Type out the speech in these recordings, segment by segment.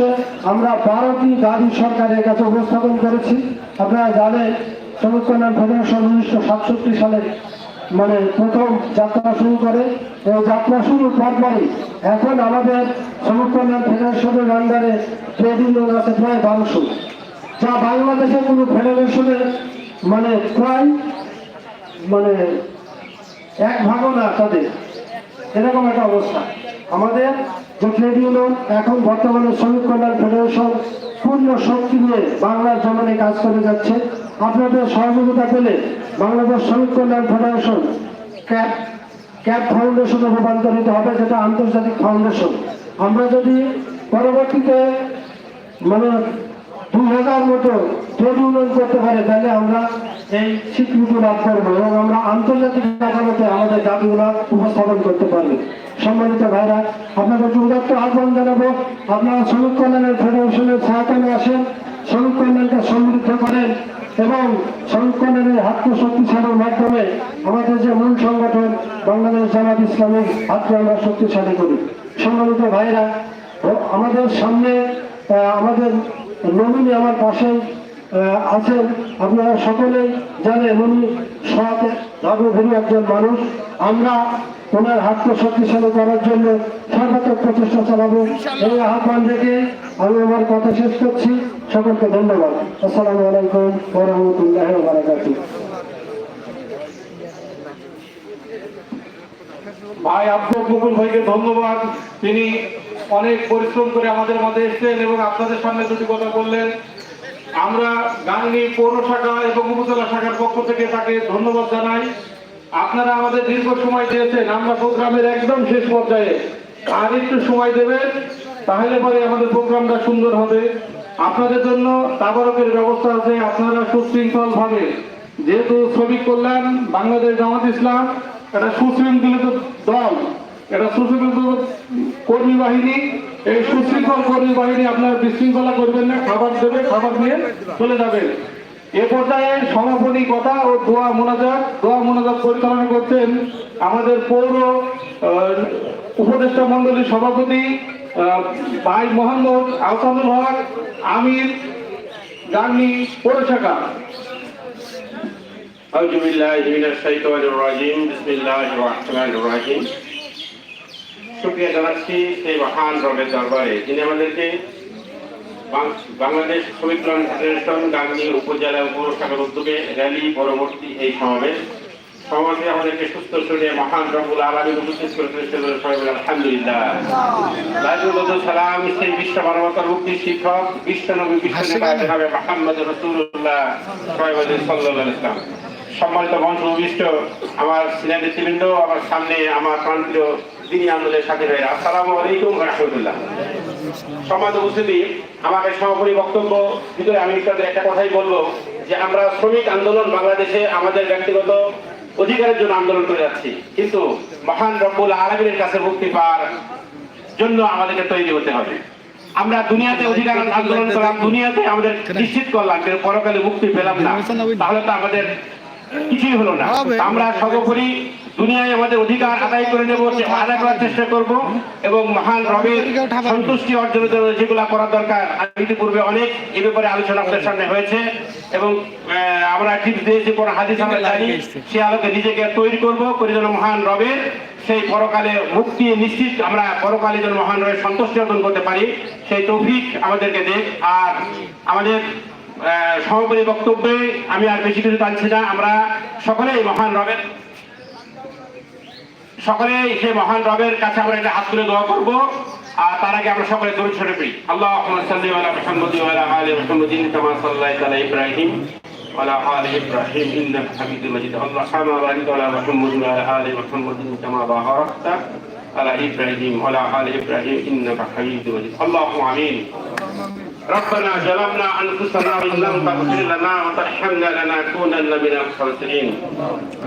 উদ্দেশ্যে আমরা বারোটি দাবি সরকারের কাছে উপস্থাপন করেছি। আপনারা জানেন শ্রমিক কল্যাণ ফেডারেশন উনিশশো সাতষট্টি সালে মানে প্রথম যাত্রা শুরু করে। এই যাত্রা শুরুর পরপরই এখন আমাদের শ্রমিক কল্যাণ ফেডারেশনের আন্ডারে ট্রেড ইউনিয়ন আছে প্রায় বারোশো। যা বাংলাদেশের কোনো ফেডারেশনের মানে প্রায় মানে এক ভাগও না তাদের। এরকম একটা অবস্থা। আমাদের যে ট্রেড ইউনিয়ন এখন বর্তমানে শ্রমিক কল্যাণ ফেডারেশন পূর্ণ শক্তি নিয়ে বাংলার জমিনে কাজ করে যাচ্ছে। আপনাদের সহযোগিতা পেলে বাংলাদেশ শ্রমিক কল্যাণ ফেডারেশন ক্যাপ ক্যাপ ফাউন্ডেশনে রূপান্তরিত হবে, যেটা আন্তর্জাতিক ফাউন্ডেশন। আমরা যদি পরবর্তীতে মানে দুই হাজার মতো ট্রেড ইউনিয়ন করতে পারে, তাহলে আমরা এই স্বীকৃতি লাভ করব এবং আমরা আন্তর্জাতিক আদালতে আমাদের দাবিগুলো উপস্থাপন করতে পারব। সম্মানিত ভাইরা, আপনাদের উদাত্ত আহ্বান জানাব। আপনারা শ্রমিক কল্যাণের ফেডারেশনের সহায়তায় আসেন শ্রমিক কল্যাণকে সমৃদ্ধ করেন এবং শ্রমিক কল্যাণের হাতকে মাধ্যমে আমাদের যে মূল সংগঠন বাংলাদেশ জামাত ইসলামের হাতকে আমরা শক্তিশালী করি। সম্মানিত ভাইরা আমাদের সামনে আমাদের নমিনি আমার পাশে আছেন। আপনারা সকলেই জানেন, উনি সৎ ধর্মভূমি একজন মানুষ। আমরা ওনার হাতকে শক্তিশালী করার জন্য সর্বাত্মক প্রচেষ্টা চালাবো। এই আহ্বান রেখে আমি আমার কথা শেষ করছি। সকলকে ধন্যবাদ। আসসালামু আলাইকুম ওরহমতুল্লাহ বারাকাতুহ। ভাই আব্দুল মুকুল ভাইকে ধন্যবাদ। তিনি অনেক পরিশ্রম করে আমাদের মাঝে এসেছেন এবং আপনাদের সামনে দুটি কথা বললেন। আমরা গাঙ্গি পৌর শাখা এবং উপজেলা শাখার পক্ষ থেকে তাকে ধন্যবাদ জানাই। আপনারা আমাদের দীর্ঘ সময় দিয়েছেন, আমরা প্রোগ্রামের একদম শেষ পর্যায়ে। আর একটু সময় দেবেন, তাহলে পরে আমাদের প্রোগ্রামটা সুন্দর হবে। আপনাদের জন্য তাবারকের ব্যবস্থা আছে, আপনারা সুশৃঙ্খল ভাবে যেহেতু শ্রমিক কল্যাণ, বাংলাদেশ জামাত ইসলাম এটা সুশৃঙ্খলিত দল এটা সুশৃঙ্খলিত কর্মী বাহিনী এই সুশৃঙ্খল কর্মী বাহিনী আপনারা বিশৃঙ্খলা করবেন না খাবার দেবে খাবার নিয়ে চলে যাবেন এ পর্যায়ে সমাপনী কথা ও দোয়া মোনাজাত দোয়া মোনাজাত পরিচালনা করছেন আমাদের পৌর আহ, উপদেষ্টা মন্ডলীর সভাপতি আহ, ভাই মোহাম্মদ আহসানুল হক আমির গাঙ্গি পৌর শাখা أعوذ بالله من الشيطان الرجيم بسم الله الرحمن الرحيم শুক্রিয়া জানাচ্ছি সেই মহান রবের দরবারে যিনি আমাদেরকে বাংলাদেশ শ্রমিক ফেডারেশন গাঙ্গী উপজেলা শাখার উদ্যোগে র্যালি পরবর্তী এই সমাবেশ। সমাজে আমাদেরকে সুস্থ শরীরে মহান রবুল আলমী উপস্থিত করেছেন আলহামদুলিল্লাহ। সালাম সেই বিশ্ব মানবতার মুক্তি শিক্ষক বিশ্ব নবী বিশ্ব নেতা জনাবে রসুল্লাহ সবাই বলে সাল্লাল্লাহু ইসলাম সম্মানিত মঞ্চ আমার সিনিয়র নেতৃবৃন্দ আমার সামনে আমার প্রান্তীয় দিনী আন্দোলনের সাথে রয়ে আসসালামু আলাইকুম রহমতুল্লাহ। সমাজ উপস্থিতি আমাকে সমাপনী বক্তব্য ভিতরে আমি তাদের একটা কথাই বলব যে আমরা শ্রমিক আন্দোলন বাংলাদেশে আমাদের ব্যক্তিগত অধিকারের জন্য আন্দোলন করে যাচ্ছি। কিন্তু মহান রব্বুল আলমীর কাছে মুক্তি পাওয়ার জন্য আমাদেরকে তৈরি হতে হবে। আমরা দুনিয়াতে অধিকার আন্দোলন করলাম, দুনিয়াতে আমাদের নিশ্চিত করলাম পরকালে মুক্তি পেলাম না। তাহলে তো আমাদের কিছুই হলো না। আমরা সর্বোপরি দুনিয়ায় আমাদের অধিকার আদায় করে নেব আদায় করার চেষ্টা করব এবং মহান রবের সন্তুষ্টি অর্জনের জন্য যেগুলো করা দরকার ইতিপূর্বে অনেক এ ব্যাপারে আলোচনা আমাদের সামনে হয়েছে এবং আমরা ঠিক দিয়েছি কোন হাদিস আমরা জানি সে আলোকে নিজেকে তৈরি করব করে যেন মহান রবের সেই পরকালে মুক্তি নিশ্চিত আমরা পরকালে যেন মহান রবের সন্তুষ্টি অর্জন করতে পারি সেই তৌফিক আমাদেরকে দেখ। আর আমাদের আহ, সমাপনী বক্তব্যে আমি আর বেশি কিছু টানছি না আমরা সকলেই মহান রবের সকলে সেই মহান রবের কাছে আমরা একটা হাত তুলে দোয়া করবো আর তার আগে আমরা সকলে দূর ছড়ে পড়ি আল্লাহ সাল্লি আলা মুহাম্মাদি ওয়া আলা আলি মুহাম্মাদিন কামা সাল্লাইতা আলা ইব্রাহিম وعلى آل إبراهيم إنك حميد مجيد اللهم بارك على محمد وعلى آل محمد كما باركت على إبراهيم وعلى آل إبراهيم إنك حميد مجيد اللهم آمين ربنا ظلمنا انفسنا وان لم تغفر لنا وترحمنا لنكونن من الخاسرين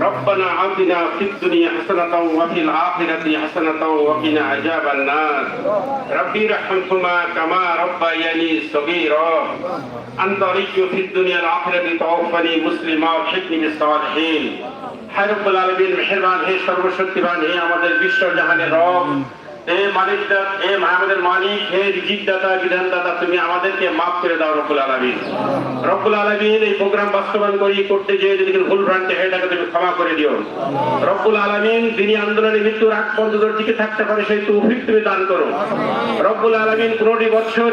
ربنا آتنا في الدنيا حسنة وفي الآخرة حسنة وقنا عذاب النار ربي ارحمهما كما ربياني صغيرا أنت ولي في الدنيا الآخرة توفني مسلما وحكني بالصالحين হায় রব্বুল আলামিন মেহেরবান হে সর্বশক্তিমান হে আমাদের বিশ্ব জাহানের রব বছর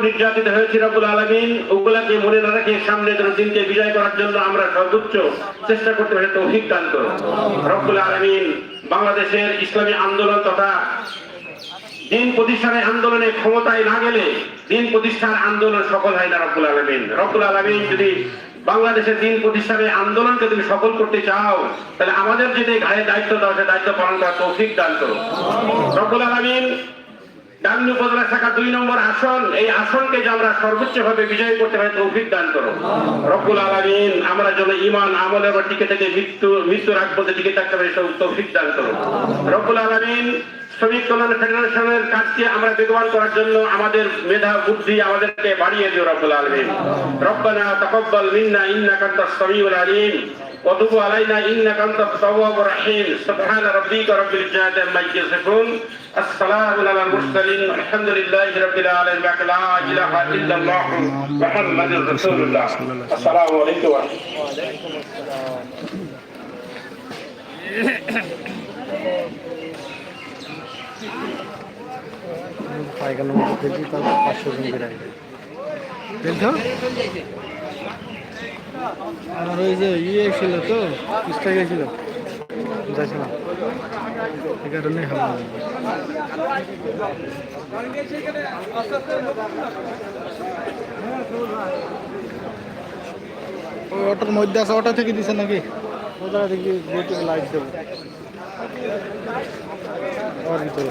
নির্যাতিত হয়েছে রব্বুল আলামিন, ওগুলাকে মনে না রেখে সামনে যেন দিনকে বিজয় করার জন্য আমরা সর্বোচ্চ চেষ্টা করতে পারি, তৌফিক দান করো। রব্বুল আলামিন বাংলাদেশের ইসলামী আন্দোলন তথা দিন প্রতিষ্ঠানের আন্দোলনে ক্ষমতায় না গেলে দিন প্রতিষ্ঠান আন্দোলন সফল হয় না রব্বুল আলমিন। রব্বুল আলমিন যদি বাংলাদেশের দিন প্রতিষ্ঠানের আন্দোলনকে তুমি সফল করতে চাও, তাহলে আমাদের যদি ঘাড়ে দায়িত্ব দাও, সে দায়িত্ব পালন করার তৌফিক দান করো। রব্বুল আলমিন ডাঙ্গি উপজেলা শাখা দুই নম্বর আসন, এই আসনকে যে আমরা সর্বোচ্চ ভাবে বিজয় করতে পারি, তৌফিক দান করো। রব্বুল আলমিন, আমরা যেন ইমান আমলের উপর টিকে থেকে মৃত্যু আগ পর্যন্ত টিকে থাকতে পারি তৌফিক দান করো। রব্বুল আলমিন শ্রমিক কল্যাণ ফেডারেশনের কাজকে আমরা বেগবান করার জন্য আমাদের মেধা বুদ্ধি আমাদেরকে বাড়িয়ে দিও রব্বুল আলমিন রব্বানা তাকাব্বাল মিন্না ইন্নাকা আনতাস সামিউল আলিম وتب علينا انك انت التواب الرحيم سبحان ربك رب العزه عما يصفون السلام على المرسلين الحمد لله رب العالمين لا اله الا الله محمد رسول الله السلام عليكم ورحمه الله পায়খানার মধ্যে ফেলছি তারপর পাঁচশো জন বেড়াই ফেলতো আমার ওই যে ইয়ে ছিল তো পিসটা গেছিল যাচ্ছিলাম এই কারণে হাওয়া ওই অটোর মধ্যে আছে অটো থেকে দিছে নাকি ও জায়গা থেকে গেটে লাইট দেবো ওর ভিতরে